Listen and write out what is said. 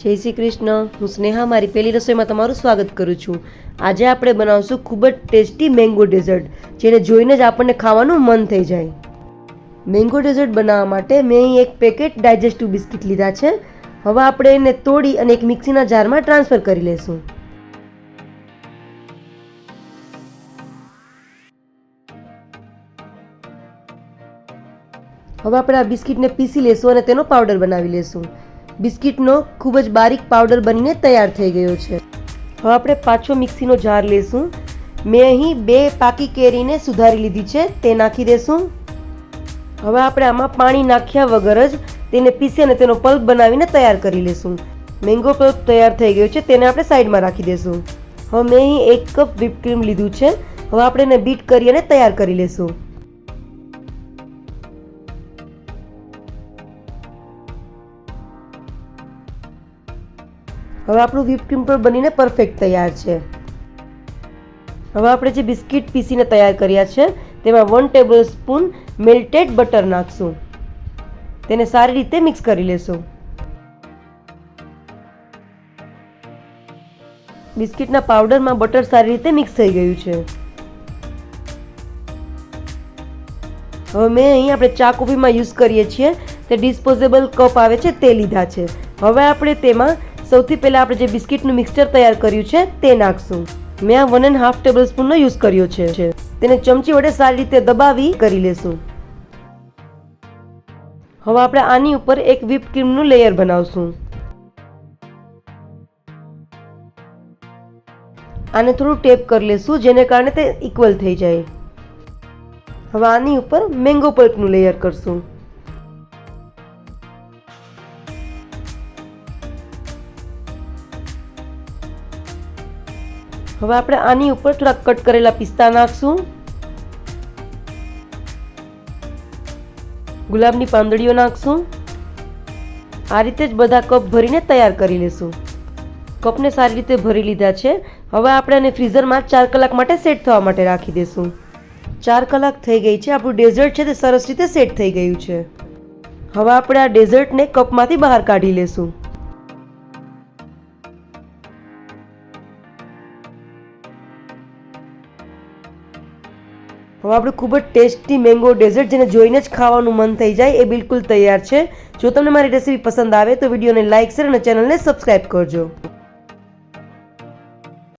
જય શ્રી કૃષ્ણ. હું સ્નેહા, મારી પહેલી રસોઈમાં તમારું સ્વાગત કરું છું. આજે આપણે બનાવશું ખૂબ જ ટેસ્ટી મેંગો ડેઝર્ટ, જેને જોઈને જ આપણને ખાવાનું મન થઈ જાય. મેંગો ડેઝર્ટ બનાવવા માટે મેં અહીં એક પેકેટ ડાયજેસ્ટિવ બિસ્કિટ લીધા છે. હવે આપણે એને તોડી અને એક મિક્સીના જારમાં ટ્રાન્સફર કરી લઈશું હવે આપણે આ બિસ્કિટને પીસી લેશું અને તેનો પાવડર બનાવી લેશું. બિસ્કિટનો ખૂબ જ બારીક પાવડર બનીને તૈયાર થઈ ગયો છે. હવે આપણે પાછો મિક્સીનો જાર લેશું. મેં અહીં બે પાકી કેરીને સુધારી લીધી છે, તે નાખી દેશું. હવે આપણે આમાં પાણી નાખ્યા વગર જ તેને પીસી અને તેનો પલ્પ બનાવીને તૈયાર કરી લેશું. મેંગો પલ્પ તૈયાર થઈ ગયો છે, તેને આપણે સાઈડમાં રાખી દેશું. હવે મેં અહીં એક કપ વિપક્રીમ ક્રીમ લીધું છે. હવે આપણે એને બીટ કરી અને તૈયાર કરી લેશું. હવે આપણું whipped ક્રીમ પણ બનીને પરફેક્ટ તૈયાર છે. હવે આપણે જે બિસ્કિટ પીસીને તૈયાર કર્યા છે, તેમાં one tablespoon melted butter નાખશું. તેને સારી રીતે મિક્સ કરી લેશું. બિસ્કિટના પાવડરમાં બટર સારી રીતે મિક્સ થઈ ગયું છે. હવે મેં અહીં આપણે ચા કોફીમાં યુઝ કરીએ છીએ, તે ડિસ્પોઝેબલ કપ આવે છે, તે લીધા છે. હવે આપણે તેમાં સૌથી પહેલાં આપણે જે બિસ્કિટનું મિક્સચર તૈયાર કર્યું છે, તે નાખશું. મેં આ વન એન્ડ હાફ ટેબલ સ્પૂનનો યુઝ કર્યો છે. તેને ચમચી વડે સારી રીતે દબાવી કરી લેશું. હવે આપણે આની ઉપર એક whipped ક્રીમનું લેયર બનાવશું. આને થોડું ટેપ કરી લેશું, જેને કારણે તે ઇક્વલ થઈ જાય. હવે આની ઉપર મેંગો પલ્પનું લેયર કરશું. હવે આપણે આની ઉપર થોડા કટ કરેલા પિસ્તા નાખશું. ગુલાબની પાંદડીઓ નાખશું. આ રીતે જ બધા કપ ભરીને તૈયાર કરી લેશું. કપને સારી રીતે ભરી લીધા છે. હવે આપણે આને ફ્રીઝરમાં ચાર કલાક માટે સેટ થવા માટે રાખી દઈશું ચાર કલાક થઈ ગઈ છે. આપણું ડેઝર્ટ છે તે સરસ રીતે સેટ થઈ ગયું છે. હવે આપણે આ ડેઝર્ટને કપમાંથી બહાર કાઢી લેશું. હવે આપણે ખૂબ જ ટેસ્ટી મેંગો ડેઝર્ટ જેને જોઈને જ ખાવાનું મન થઈ જાય એ બિલકુલ તૈયાર છે. જો તમને મારી રેસીપી પસંદ આવે તો વિડીયોને લાઇક શેર અને ચેનલને સબસ્ક્રાઈબ કરજો.